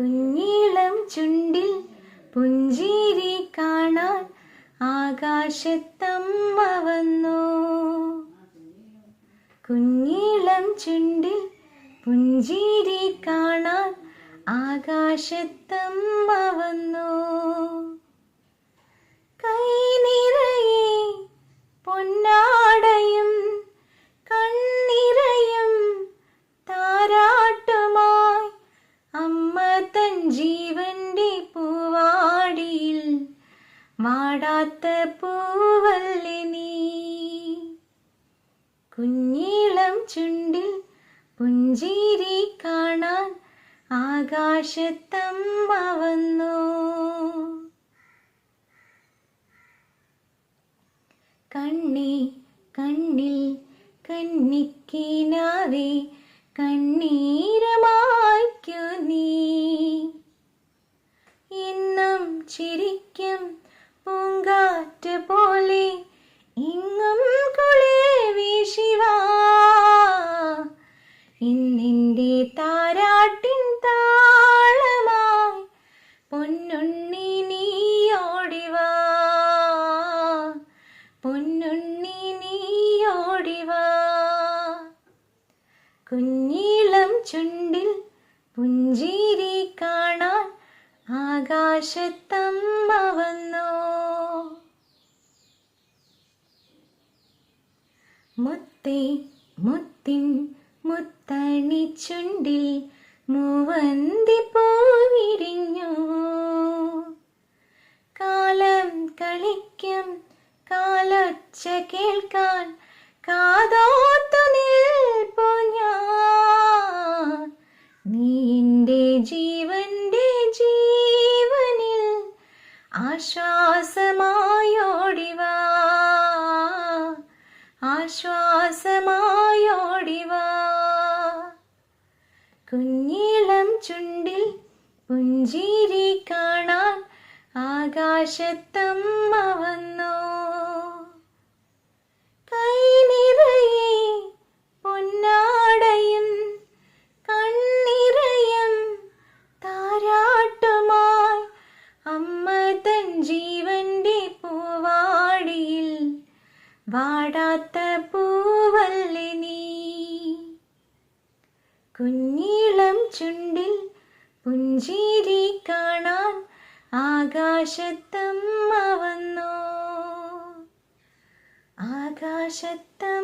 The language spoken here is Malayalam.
കുഞ്ഞീളം ചുണ്ടിൽ പുഞ്ചിരി കാണാൻ ആകാശത്തമ്മ വന്നു. കുഞ്ഞീളം ചുണ്ടിൽ പുഞ്ചിരി കാണാൻ ആകാശത്തമ്മ വന്നോ. ചുണ്ടിൽ പുഞ്ചിരി കാണാൻ ആകാശത്തമ്മ വന്നു. കണ്ണി കണ്ണിൽ കന്നിക്കിനാവേ കണ്ണീരമായിക്കു നീ. ഇന്നും ചിരിക്കും പൂങ്കാറ്റ് പോലെ ഇങ്ങും പൊന്നുണ്ണി നീ ഓടിവാ കുഞ്ഞീളം ചുണ്ടിൽ പുഞ്ചിരി കാണാൻ ആകാശത്തമ്മ വന്നു. മുത്തേ മുത്തിൻ മുത്തണി ചുണ്ടിൽ മൂവന്തി കാലൊച്ച കേൾക്കാൻ കാതോത്തു നിൽപ്പു ഞാൻ. നീ എന്റെ ജീവന്റെ ജീവനിൽ ആശ്വാസമായോടിവാ ആശ്വാസമായോടിവാ കുഞ്ഞിളം ചുണ്ടിൽ പുഞ്ചിരി കാണാൻ ആകാശത്തമ്മ വന്നു. വാടാത്ത പൂവല്ലിനി കുഞ്ഞീളം ചുണ്ടിൽ പുഞ്ചിരി കാണാൻ ആകാശത്തമ്മ വന്നു. ആകാശത്തമ്മ